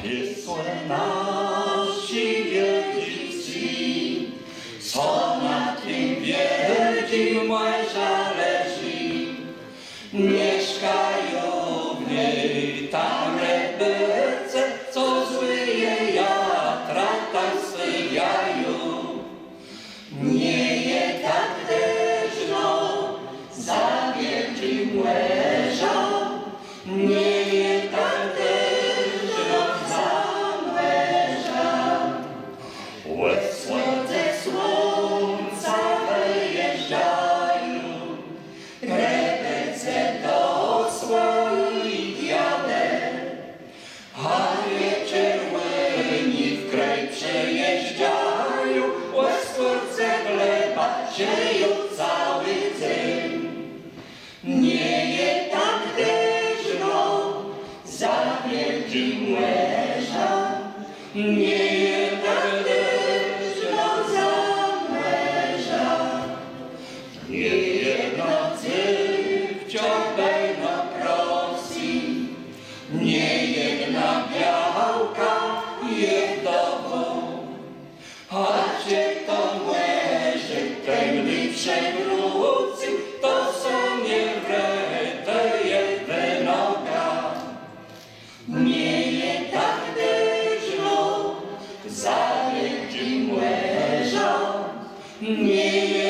Opiekłe nas Ci wielki wsi, na tym wielkim zależy, mieszkają w niej tak. cały. Nie je tak leżno, za. Nie je tak leżno, za. Nie je nocy wciąż na. Nie 嗯